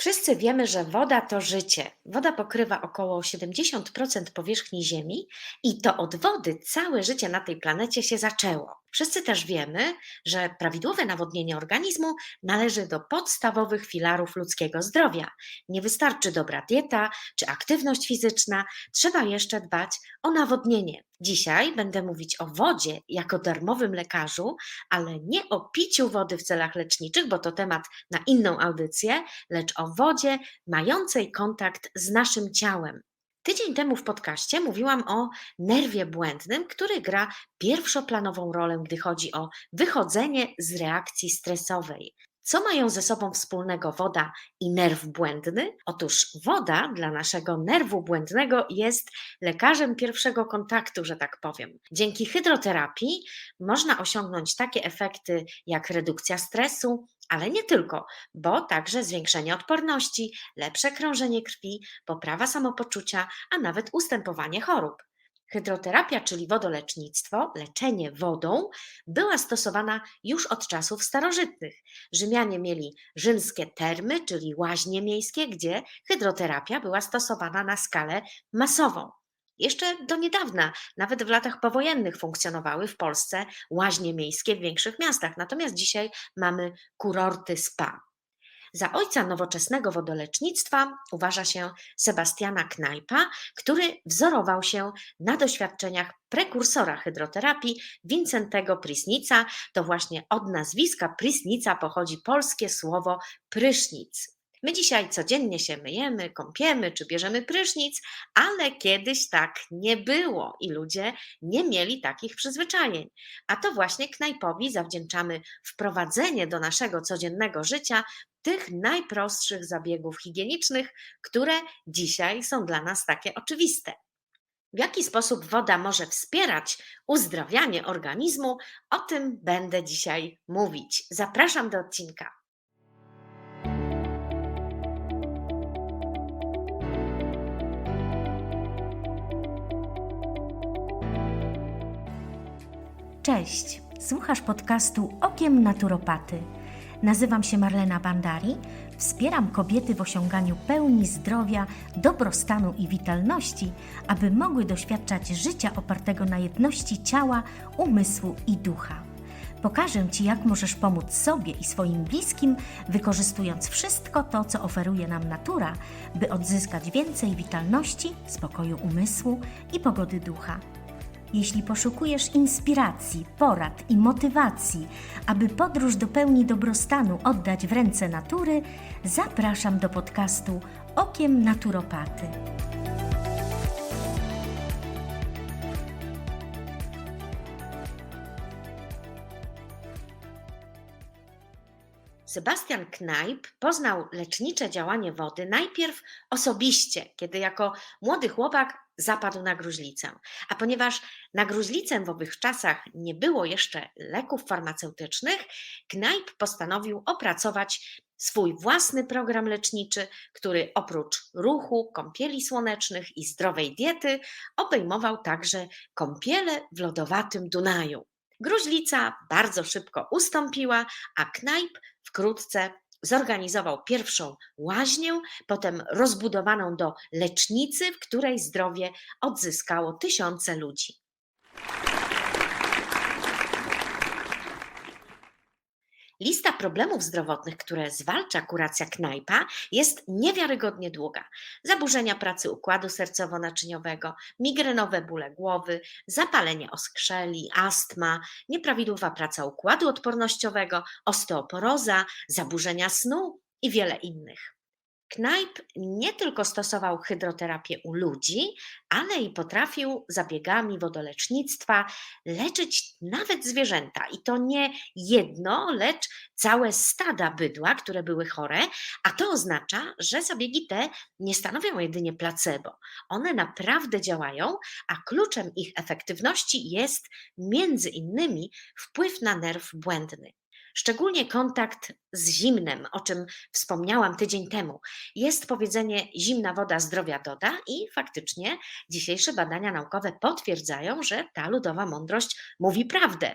Wszyscy wiemy, że woda to życie. Woda pokrywa około 70% powierzchni Ziemi i to od wody całe życie na tej planecie się zaczęło. Wszyscy też wiemy, że prawidłowe nawodnienie organizmu należy do podstawowych filarów ludzkiego zdrowia. Nie wystarczy dobra dieta czy aktywność fizyczna, trzeba jeszcze dbać o nawodnienie. Dzisiaj będę mówić o wodzie jako darmowym lekarzu, ale nie o piciu wody w celach leczniczych, bo to temat na inną audycję, lecz o wodzie mającej kontakt z naszym ciałem. Tydzień temu w podcaście mówiłam o nerwie błędnym, który gra pierwszoplanową rolę, gdy chodzi o wychodzenie z reakcji stresowej. Co mają ze sobą wspólnego woda i nerw błędny? Otóż woda dla naszego nerwu błędnego jest lekarzem pierwszego kontaktu, że tak powiem. Dzięki hydroterapii można osiągnąć takie efekty jak redukcja stresu, ale nie tylko, bo także zwiększenie odporności, lepsze krążenie krwi, poprawa samopoczucia, a nawet ustępowanie chorób. Hydroterapia, czyli wodolecznictwo, leczenie wodą, była stosowana już od czasów starożytnych. Rzymianie mieli rzymskie termy, czyli łaźnie miejskie, gdzie hydroterapia była stosowana na skalę masową. Jeszcze do niedawna, nawet w latach powojennych, funkcjonowały w Polsce łaźnie miejskie w większych miastach, natomiast dzisiaj mamy kurorty spa. Za ojca nowoczesnego wodolecznictwa uważa się Sebastiana Knajpa, który wzorował się na doświadczeniach prekursora hydroterapii Wincentego Prisnica. To właśnie od nazwiska Prisnica pochodzi polskie słowo prysznic. My dzisiaj codziennie się myjemy, kąpiemy czy bierzemy prysznic, ale kiedyś tak nie było i ludzie nie mieli takich przyzwyczajeń. A to właśnie knajpowi zawdzięczamy wprowadzenie do naszego codziennego życia tych najprostszych zabiegów higienicznych, które dzisiaj są dla nas takie oczywiste. W jaki sposób woda może wspierać uzdrawianie organizmu, o tym będę dzisiaj mówić. Zapraszam do odcinka. Cześć, słuchasz podcastu Okiem Naturopaty. Nazywam się Marlena Bandari, wspieram kobiety w osiąganiu pełni zdrowia, dobrostanu i witalności, aby mogły doświadczać życia opartego na jedności ciała, umysłu i ducha. Pokażę Ci, jak możesz pomóc sobie i swoim bliskim, wykorzystując wszystko to, co oferuje nam natura, by odzyskać więcej witalności, spokoju umysłu i pogody ducha. Jeśli poszukujesz inspiracji, porad i motywacji, aby podróż do pełni dobrostanu oddać w ręce natury, zapraszam do podcastu Okiem Naturopaty. Sebastian Knajp poznał lecznicze działanie wody najpierw osobiście, kiedy jako młody chłopak zapadł na gruźlicę. A ponieważ na gruźlicę w owych czasach nie było jeszcze leków farmaceutycznych, Knajp postanowił opracować swój własny program leczniczy, który oprócz ruchu, kąpieli słonecznych i zdrowej diety obejmował także kąpiele w lodowatym Dunaju. Gruźlica bardzo szybko ustąpiła, a Knajp wkrótce zorganizował pierwszą łaźnię, potem rozbudowaną do lecznicy, w której zdrowie odzyskało tysiące ludzi. Lista problemów zdrowotnych, które zwalcza kuracja knajpa, jest niewiarygodnie długa. Zaburzenia pracy układu sercowo-naczyniowego, migrenowe bóle głowy, zapalenie oskrzeli, astma, nieprawidłowa praca układu odpornościowego, osteoporoza, zaburzenia snu i wiele innych. Knajp nie tylko stosował hydroterapię u ludzi, ale i potrafił zabiegami wodolecznictwa leczyć nawet zwierzęta. I to nie jedno, lecz całe stada bydła, które były chore, a to oznacza, że zabiegi te nie stanowią jedynie placebo. One naprawdę działają, a kluczem ich efektywności jest między innymi wpływ na nerw błędny. Szczególnie kontakt z zimnem, o czym wspomniałam tydzień temu. Jest powiedzenie zimna woda zdrowia doda i faktycznie dzisiejsze badania naukowe potwierdzają, że ta ludowa mądrość mówi prawdę.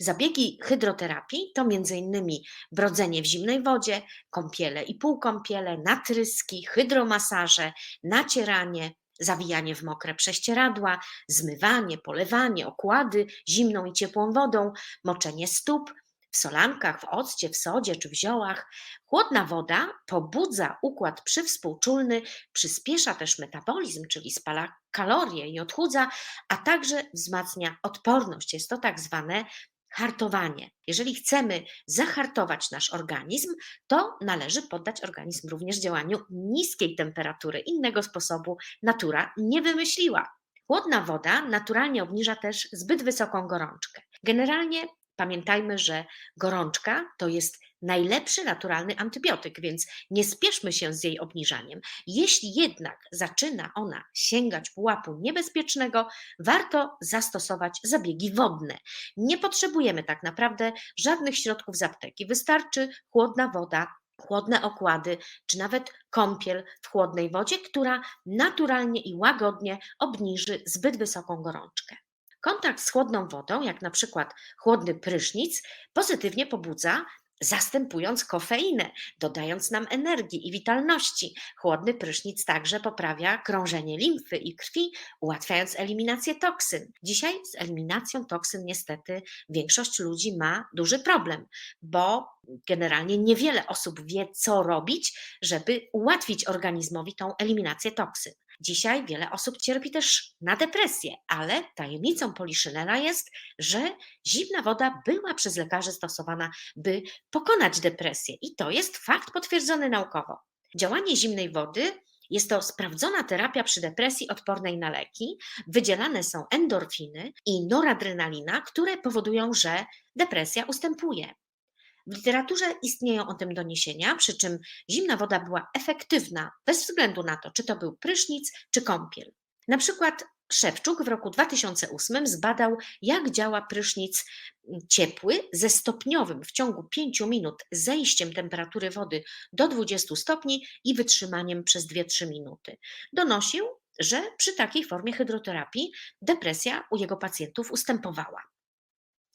Zabiegi hydroterapii to m.in. brodzenie w zimnej wodzie, kąpiele i półkąpiele, natryski, hydromasaże, nacieranie, zawijanie w mokre prześcieradła, zmywanie, polewanie, okłady zimną i ciepłą wodą, moczenie stóp w solankach, w occie, w sodzie czy w ziołach. Chłodna woda pobudza układ przywspółczulny, przyspiesza też metabolizm, czyli spala kalorie i odchudza, a także wzmacnia odporność. Jest to tak zwane hartowanie. Jeżeli chcemy zahartować nasz organizm, to należy poddać organizm również działaniu niskiej temperatury. Innego sposobu natura nie wymyśliła. Chłodna woda naturalnie obniża też zbyt wysoką gorączkę. Generalnie pamiętajmy, że gorączka to jest najlepszy naturalny antybiotyk, więc nie spieszmy się z jej obniżaniem. Jeśli jednak zaczyna ona sięgać pułapu niebezpiecznego, warto zastosować zabiegi wodne. Nie potrzebujemy tak naprawdę żadnych środków z apteki. Wystarczy chłodna woda, chłodne okłady, czy nawet kąpiel w chłodnej wodzie, która naturalnie i łagodnie obniży zbyt wysoką gorączkę. Kontakt z chłodną wodą, jak na przykład chłodny prysznic, pozytywnie pobudza zastępując kofeinę, dodając nam energii i witalności. Chłodny prysznic także poprawia krążenie limfy i krwi, ułatwiając eliminację toksyn. Dzisiaj z eliminacją toksyn niestety większość ludzi ma duży problem, bo generalnie niewiele osób wie, co robić, żeby ułatwić organizmowi tą eliminację toksyn. Dzisiaj wiele osób cierpi też na depresję, ale tajemnicą poliszynela jest, że zimna woda była przez lekarzy stosowana, by pokonać depresję i to jest fakt potwierdzony naukowo. Działanie zimnej wody jest to sprawdzona terapia przy depresji odpornej na leki. Wydzielane są endorfiny i noradrenalina, które powodują, że depresja ustępuje. W literaturze istnieją o tym doniesienia, przy czym zimna woda była efektywna bez względu na to, czy to był prysznic, czy kąpiel. Na przykład Szewczuk w roku 2008 zbadał, jak działa prysznic ciepły ze stopniowym w ciągu 5 minut zejściem temperatury wody do 20 stopni i wytrzymaniem przez 2-3 minuty. Donosił, że przy takiej formie hydroterapii depresja u jego pacjentów ustępowała.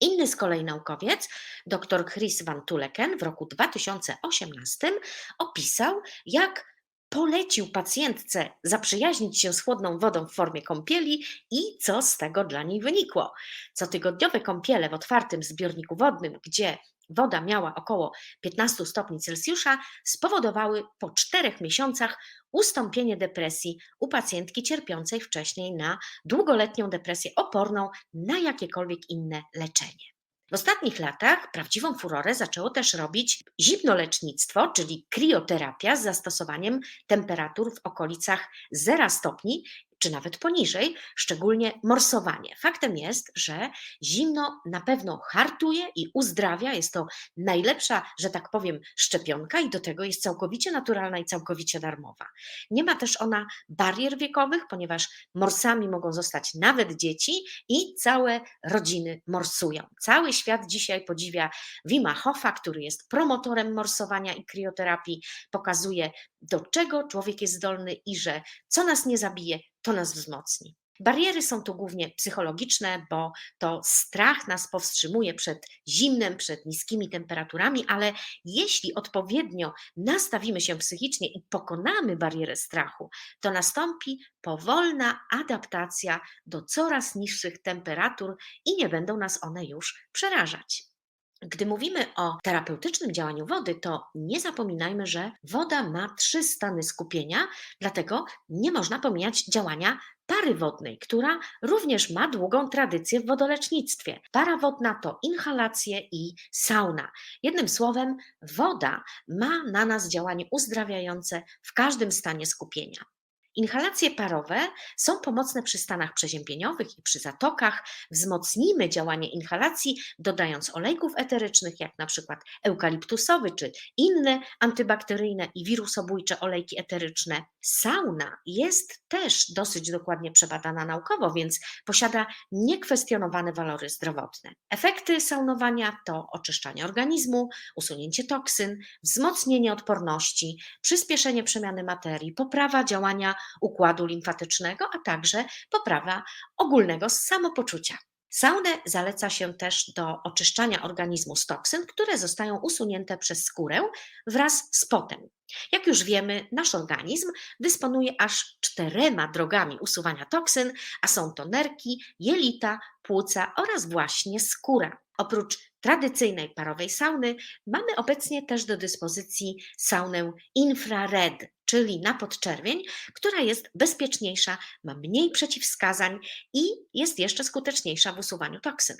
Inny z kolei naukowiec, dr Chris van Tuleken w roku 2018 opisał, jak polecił pacjentce zaprzyjaźnić się z chłodną wodą w formie kąpieli i co z tego dla niej wynikło. Cotygodniowe kąpiele w otwartym zbiorniku wodnym, gdzie woda miała około 15 stopni Celsjusza, spowodowały po czterech miesiącach ustąpienie depresji u pacjentki cierpiącej wcześniej na długoletnią depresję oporną na jakiekolwiek inne leczenie. W ostatnich latach prawdziwą furorę zaczęło też robić zimnolecznictwo, czyli krioterapia z zastosowaniem temperatur w okolicach 0 stopni czy nawet poniżej, szczególnie morsowanie. Faktem jest, że zimno na pewno hartuje i uzdrawia. Jest to najlepsza, że tak powiem, szczepionka i do tego jest całkowicie naturalna i całkowicie darmowa. Nie ma też ona barier wiekowych, ponieważ morsami mogą zostać nawet dzieci i całe rodziny morsują. Cały świat dzisiaj podziwia Wima Hofa, który jest promotorem morsowania i krioterapii, pokazuje do czego człowiek jest zdolny i że co nas nie zabije, to nas wzmocni. Bariery są tu głównie psychologiczne, bo to strach nas powstrzymuje przed zimnem, przed niskimi temperaturami, ale jeśli odpowiednio nastawimy się psychicznie i pokonamy barierę strachu, to nastąpi powolna adaptacja do coraz niższych temperatur i nie będą nas one już przerażać. Gdy mówimy o terapeutycznym działaniu wody, to nie zapominajmy, że woda ma trzy stany skupienia, dlatego nie można pomijać działania pary wodnej, która również ma długą tradycję w wodolecznictwie. Para wodna to inhalacje i sauna. Jednym słowem, woda ma na nas działanie uzdrawiające w każdym stanie skupienia. Inhalacje parowe są pomocne przy stanach przeziębieniowych i przy zatokach. Wzmocnimy działanie inhalacji, dodając olejków eterycznych, jak na przykład eukaliptusowy czy inne antybakteryjne i wirusobójcze olejki eteryczne. Sauna jest też dosyć dokładnie przebadana naukowo, więc posiada niekwestionowane walory zdrowotne. Efekty saunowania to oczyszczanie organizmu, usunięcie toksyn, wzmocnienie odporności, przyspieszenie przemiany materii, poprawa działania układu limfatycznego, a także poprawa ogólnego samopoczucia. Saunę zaleca się też do oczyszczania organizmu z toksyn, które zostają usunięte przez skórę wraz z potem. Jak już wiemy, nasz organizm dysponuje aż czterema drogami usuwania toksyn, a są to nerki, jelita, płuca oraz właśnie skóra. Oprócz tradycyjnej parowej sauny mamy obecnie też do dyspozycji saunę infrared, czyli na podczerwień, która jest bezpieczniejsza, ma mniej przeciwwskazań i jest jeszcze skuteczniejsza w usuwaniu toksyn.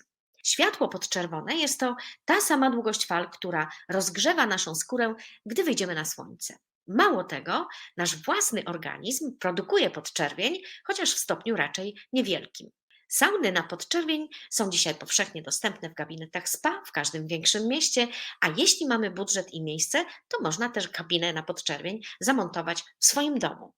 Światło podczerwone jest to ta sama długość fal, która rozgrzewa naszą skórę, gdy wyjdziemy na słońce. Mało tego, nasz własny organizm produkuje podczerwień, chociaż w stopniu raczej niewielkim. Sauny na podczerwień są dzisiaj powszechnie dostępne w gabinetach spa w każdym większym mieście, a jeśli mamy budżet i miejsce, to można też kabinę na podczerwień zamontować w swoim domu.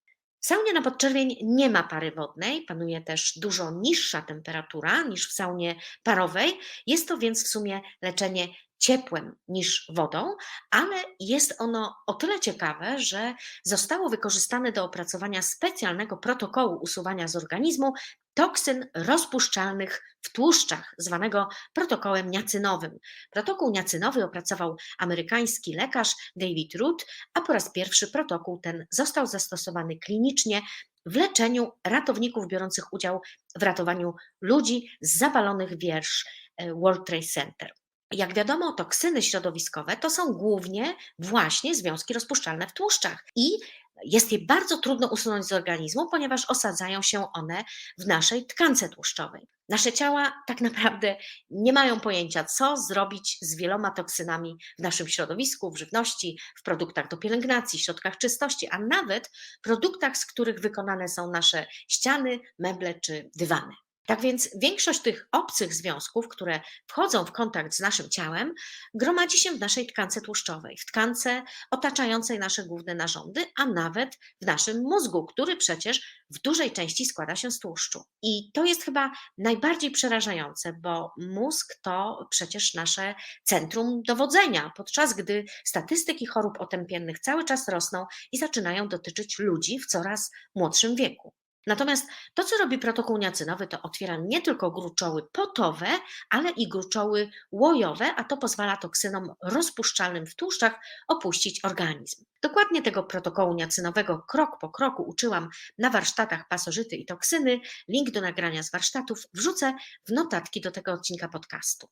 Saunie na podczerwień nie ma pary wodnej, panuje też dużo niższa temperatura niż w saunie parowej. Jest to więc w sumie leczenie ciepłem niż wodą, ale jest ono o tyle ciekawe, że zostało wykorzystane do opracowania specjalnego protokołu usuwania z organizmu toksyn rozpuszczalnych w tłuszczach, zwanego protokołem niacynowym. Protokół niacynowy opracował amerykański lekarz David Root, a po raz pierwszy protokół ten został zastosowany klinicznie w leczeniu ratowników biorących udział w ratowaniu ludzi z zapalonych wież e, World Trade Center. Jak wiadomo, toksyny środowiskowe to są głównie właśnie związki rozpuszczalne w tłuszczach i jest je bardzo trudno usunąć z organizmu, ponieważ osadzają się one w naszej tkance tłuszczowej. Nasze ciała tak naprawdę nie mają pojęcia, co zrobić z wieloma toksynami w naszym środowisku, w żywności, w produktach do pielęgnacji, środkach czystości, a nawet produktach, z których wykonane są nasze ściany, meble czy dywany. Tak więc większość tych obcych związków, które wchodzą w kontakt z naszym ciałem, gromadzi się w naszej tkance tłuszczowej, w tkance otaczającej nasze główne narządy, a nawet w naszym mózgu, który przecież w dużej części składa się z tłuszczu. I to jest chyba najbardziej przerażające, bo mózg to przecież nasze centrum dowodzenia, podczas gdy statystyki chorób otępiennych cały czas rosną i zaczynają dotyczyć ludzi w coraz młodszym wieku. Natomiast to, co robi protokół niacynowy, to otwiera nie tylko gruczoły potowe, ale i gruczoły łojowe, a to pozwala toksynom rozpuszczalnym w tłuszczach opuścić organizm. Dokładnie tego protokołu niacynowego krok po kroku uczyłam na warsztatach pasożyty i toksyny. Link do nagrania z warsztatów wrzucę w notatki do tego odcinka podcastu.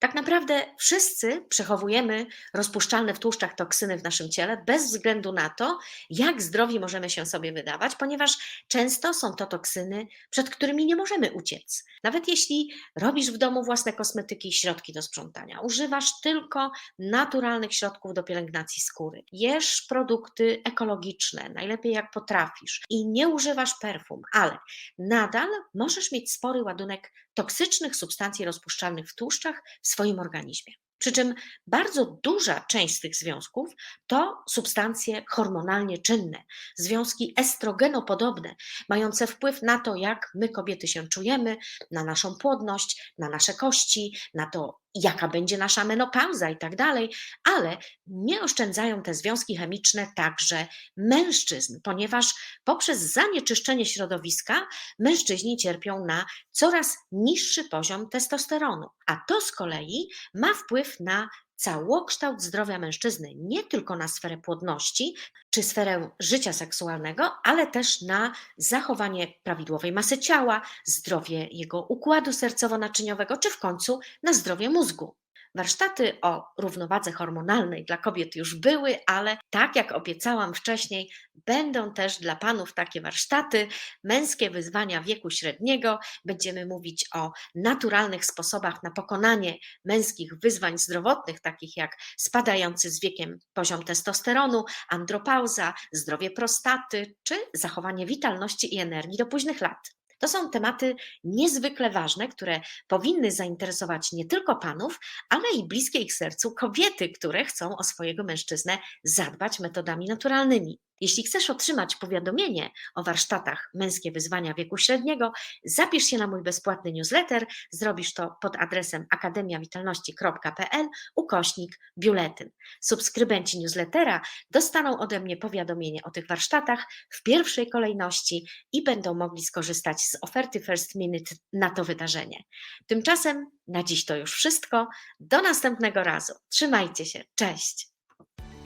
Tak naprawdę wszyscy przechowujemy rozpuszczalne w tłuszczach toksyny w naszym ciele bez względu na to, jak zdrowi możemy się sobie wydawać, ponieważ często są to toksyny, przed którymi nie możemy uciec. Nawet jeśli robisz w domu własne kosmetyki i środki do sprzątania, używasz tylko naturalnych środków do pielęgnacji skóry, jesz produkty ekologiczne, najlepiej jak potrafisz i nie używasz perfum, ale nadal możesz mieć spory ładunek toksycznych substancji rozpuszczalnych w tłuszczach w swoim organizmie. Przy czym bardzo duża część z tych związków to substancje hormonalnie czynne, związki estrogenopodobne, mające wpływ na to, jak my kobiety się czujemy, na naszą płodność, na nasze kości, na to, jaka będzie nasza menopauza i tak dalej, ale nie oszczędzają te związki chemiczne także mężczyzn, ponieważ poprzez zanieczyszczenie środowiska mężczyźni cierpią na coraz niższy poziom testosteronu, a to z kolei ma wpływ na całokształt zdrowia mężczyzny, nie tylko na sferę płodności czy sferę życia seksualnego, ale też na zachowanie prawidłowej masy ciała, zdrowie jego układu sercowo-naczyniowego, czy w końcu na zdrowie mózgu. Warsztaty o równowadze hormonalnej dla kobiet już były, ale tak jak obiecałam wcześniej, będą też dla panów takie warsztaty, męskie wyzwania wieku średniego. Będziemy mówić o naturalnych sposobach na pokonanie męskich wyzwań zdrowotnych, takich jak spadający z wiekiem poziom testosteronu, andropauza, zdrowie prostaty czy zachowanie witalności i energii do późnych lat. To są tematy niezwykle ważne, które powinny zainteresować nie tylko panów, ale i bliskie ich sercu kobiety, które chcą o swojego mężczyznę zadbać metodami naturalnymi. Jeśli chcesz otrzymać powiadomienie o warsztatach Męskie Wyzwania Wieku Średniego, zapisz się na mój bezpłatny newsletter. Zrobisz to pod adresem akademiawitalności.pl ukośnik biuletyn. Subskrybenci newslettera dostaną ode mnie powiadomienie o tych warsztatach w pierwszej kolejności i będą mogli skorzystać z oferty First Minute na to wydarzenie. Tymczasem na dziś to już wszystko. Do następnego razu. Trzymajcie się. Cześć.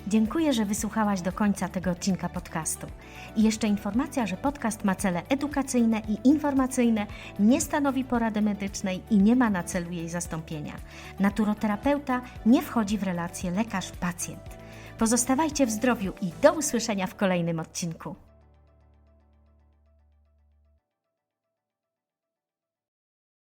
Dziękuję, że wysłuchałaś do końca tego odcinka podcastu. I jeszcze informacja, że podcast ma cele edukacyjne i informacyjne, nie stanowi porady medycznej i nie ma na celu jej zastąpienia. Naturoterapeuta nie wchodzi w relację lekarz-pacjent. Pozostawajcie w zdrowiu i do usłyszenia w kolejnym odcinku.